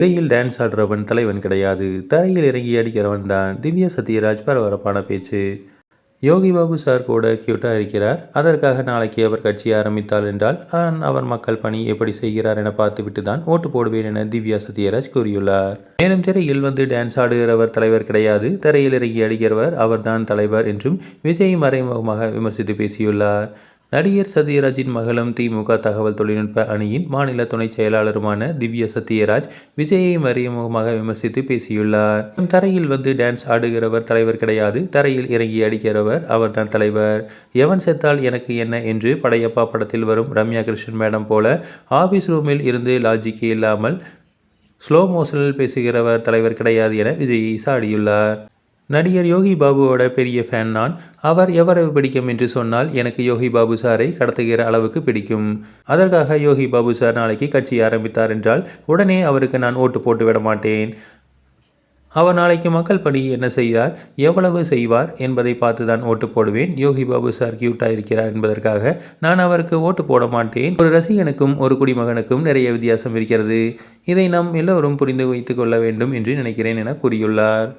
திரையில் டான்ஸ் ஆடுறவன் தலைவன் கிடையாது. தரையில் இறங்கி அடிக்கிறவன் தான். திவ்யா சத்யராஜ் பரபரப்பான பேச்சு. யோகி பாபு சார் கூட கியூட்டாக இருக்கிறார். அதற்காக நாளைக்கு அவர் கட்சி ஆரம்பித்தால் என்றால் நான் அவர் மக்கள் பணி எப்படி செய்கிறார் என பார்த்துவிட்டு தான் ஓட்டு போடுவேன் என திவ்யா சத்யராஜ் கூறியுள்ளார். மேலும் திரையில் வந்து டான்ஸ் ஆடுகிறவர் தலைவர் கிடையாது. திரையில் இறங்கி அடிக்கிறவர் அவர்தான் தலைவர் என்றும் விஜய் மறைமுகமாக விமர்சித்து பேசியுள்ளார். நடிகர் சத்யராஜின் மகளும் திமுக தகவல் தொழில்நுட்ப அணியின் மாநில துணைச் செயலாளருமான திவ்யா சத்யராஜ் விஜயை மறைமுகமாக விமர்சித்து பேசியுள்ளார். தரையில் வந்து டான்ஸ் ஆடுகிறவர் தலைவர் கிடையாது. தரையில் இறங்கி அடிக்கிறவர் அவர்தான் தலைவர். எவன் செத்தால் எனக்கு என்ன என்று படையப்பா படத்தில் வரும் ரம்யா கிருஷ்ணன் மேடம் போல ஆபீஸ் ரூமில் இருந்து லாஜிக்கே இல்லாமல் ஸ்லோ மோஷனில் பேசுகிறவர் தலைவர் கிடையாது என விஜய் சாடியுள்ளார். நடிகர் யோகி பாபுவோட பெரிய ஃபேன் நான். அவர் எவ்வளவு பிடிக்கும் என்று சொன்னால் எனக்கு யோகி பாபு சாரை கடத்துகிற அளவுக்கு பிடிக்கும். அதற்காக யோகி பாபு சார் நாளைக்கு கட்சி ஆரம்பித்தார் என்றால் உடனே அவருக்கு நான் ஓட்டு போட்டு விட மாட்டேன். அவர் நாளைக்கு மக்கள் பணி என்ன செய்தார் எவ்வளவு செய்வார் என்பதை பார்த்து தான் ஓட்டு போடுவேன். யோகி பாபு சார் கியூட்டாக இருக்கிறார் என்பதற்காக நான் அவருக்கு ஓட்டு போட மாட்டேன். ஒரு ரசிகனுக்கும் ஒரு குடிமகனுக்கும் நிறைய வித்தியாசம் இருக்கிறது. இதை நாம் எல்லோரும் புரிந்து வைத்து கொள்ள வேண்டும் என்று நினைக்கிறேன் என கூறியுள்ளார்.